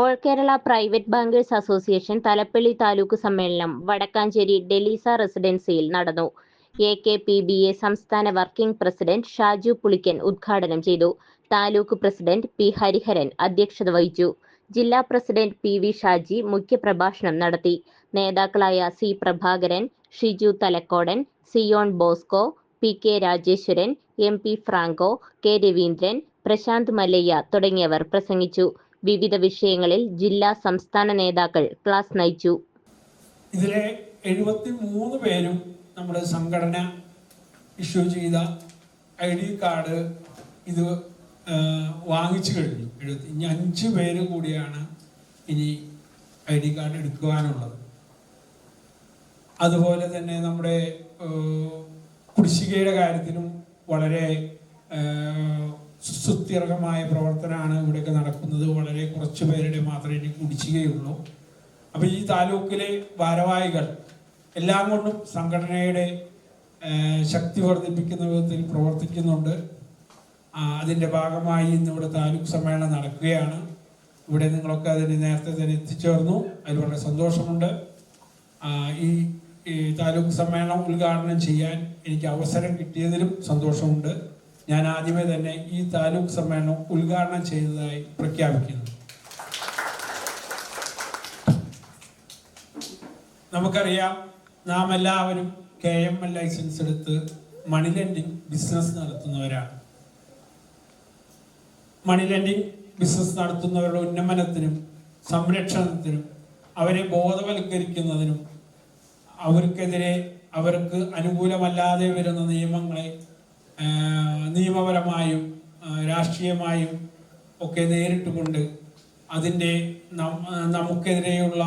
All Kerala private bankers association Thalappally taluk സമ്മേളനം Vadakkanchery Delisa റെസിഡൻസിയിൽ നടന്നു. A K P B A സംസ്ഥാന working president Shaju Pulikkan ഉദ്ഘാടനം ചെയ്തു. താലൂക്ക് പ്രസിഡന്റ് പി ഹരിഹരൻ അധ്യക്ഷത വഹിച്ചു. ജില്ലാ പ്രസിഡന്റ് പി വി ഷാജി മുഖ്യപ്രഭാഷണം നടത്തി. നേതാക്കളായ C Prabhakaran Shiju Thalakkodan Zion Bosco P K Rajeswaran M P Franco K Raveendran Prashanth Mallayya തുടങ്ങിയവർ പ്രസംഗിച്ചു. വിവിധ വിഷയങ്ങളിൽ ജില്ലാ സംസ്ഥാന നേതാക്കൾ ക്ലാസ് നയിച്ചു. ഇതിലെ എഴുപത്തി മൂന്ന് പേരും നമ്മുടെ സംഘടന ഇഷ്യൂ ചെയ്ത ഐ ഡി കാർഡ് ഇത് വാങ്ങിച്ചു കഴിഞ്ഞു. എഴുപത്തി ഇനി അഞ്ച് പേര് കൂടിയാണ് ഇനി ഐ ഡി കാർഡ് എടുക്കുവാനുള്ളത്. അതുപോലെ തന്നെ നമ്മുടെ കുടിശ്ശികയുടെ കാര്യത്തിലും വളരെ ആ, സുസ്ഥിരമായ പ്രവർത്തനമാണ് ഇവിടെയൊക്കെ നടക്കുന്നത്. വളരെ കുറച്ച് പേരുടെ മാത്രമേ ഇനി കുടിച്ചുകയുള്ളൂ അപ്പൊ ഈ താലൂക്കിലെ ഭാരവാഹികൾ എല്ലാം കൊണ്ടും സംഘടനയുടെ ശക്തി വർദ്ധിപ്പിക്കുന്ന വിധത്തിൽ പ്രവർത്തിക്കുന്നുണ്ട്. അതിന്റെ ഭാഗമായി ഇന്ന് ഇവിടെ താലൂക്ക് സമ്മേളനം നടക്കുകയാണ്. ഇവിടെ നിങ്ങളൊക്കെ അതിന് നേരത്തെ തന്നെ എത്തിച്ചേർന്നു. അതിൽ വളരെ സന്തോഷമുണ്ട്. ഈ താലൂക്ക് സമ്മേളനം ഉദ്ഘാടനം ചെയ്യാൻ എനിക്ക് അവസരം കിട്ടിയതിലും സന്തോഷമുണ്ട്. ഞാൻ ആദ്യമേ തന്നെ ഈ താലൂക്ക് സമ്മേളനം ഉദ്ഘാടനം ചെയ്തതായി പ്രഖ്യാപിക്കുന്നു. നമുക്കറിയാം നാം എല്ലാവരും കെ എം എൽ ലൈസൻസ് എടുത്ത് മണി ലെൻഡിങ് ബിസിനസ് നടത്തുന്നവരാണ്. മണി ലെൻഡിങ് ബിസിനസ് നടത്തുന്നവരുടെ ഉന്നമനത്തിനും സംരക്ഷണത്തിനും അവരെ ബോധവൽക്കരിക്കുന്നതിനും അവർക്കെതിരെ അവർക്ക് അനുകൂലമല്ലാതെ വരുന്ന നിയമങ്ങളെ നിയമപരമായും രാഷ്ട്രീയമായും ഒക്കെ നേരിട്ടുകൊണ്ട് അതിന്റെ നമുക്കെതിരെയുള്ള